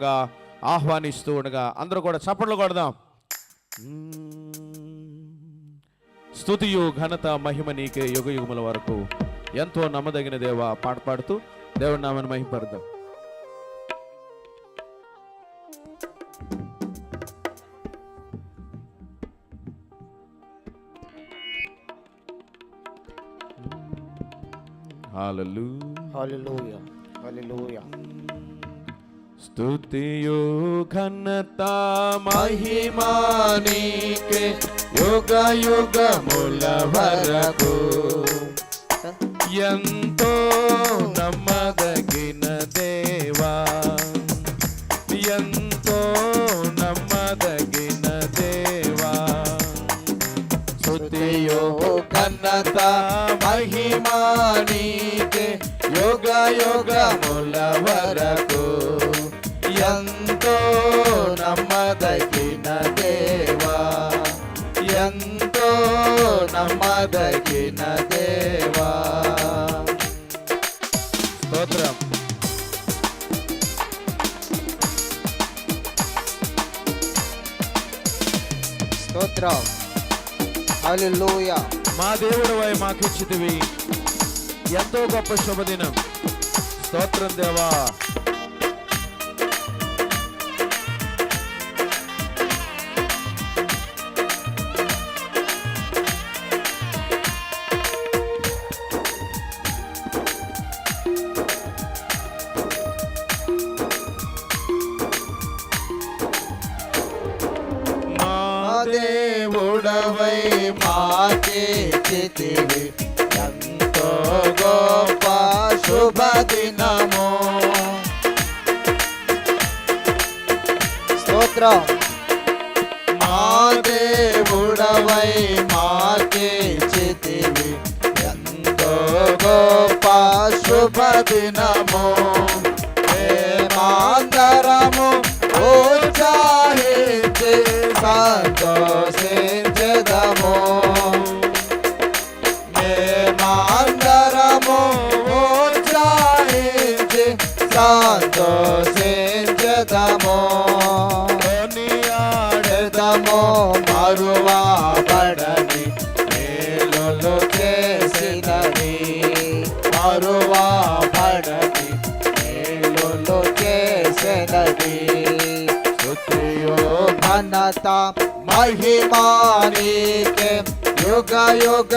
హృదయపూర్వకంగా ఆహ్వానిస్తూ ఉండగా అందరూ కూడా చప్పట్లు కొడదాం. స్తుతియు ఘనత మహిమ నీకే యుగ యుగముల వరకు ఎంతో నమ్మదగిన దేవ పాట పాడుతూ దేవుడి నామని మహిమపడదాం హల్లెలూయా Hallelujah. Hallelujah. స్తుతియు ఘనత మహిమా నీకే యుగ యుగముల వరకు. ఎంతో నమ్మదగిన దేవా. ఎంతో నమ్మదగిన దేవా. స్తుతియు కన్నత మహిమా నీకే యుగ యుగముల వరకు. ఎంతో నమ్మదగిన దేవా. ఎంతో నమ్మదగిన దేవా. స్తోత్రం. Stotram. Hallelujah. మా దేవుడు వై మాకిచ్చితివి ఎంతో గొప్ప శుభదినం. స్తోత్రం దేవా. మా దేవుడవై మాకిచ్చితివి ఎంతో గొప్ప శుభదినము Stotram. మా దేవుడవై మాకిచ్చితివి ఎంతో గొప్ప శుభదినము మేలులు చేసినవి మరువాబడని మేలులు చేసినవి స్తుతియో Anata. మహిమానికే యుగ యుగ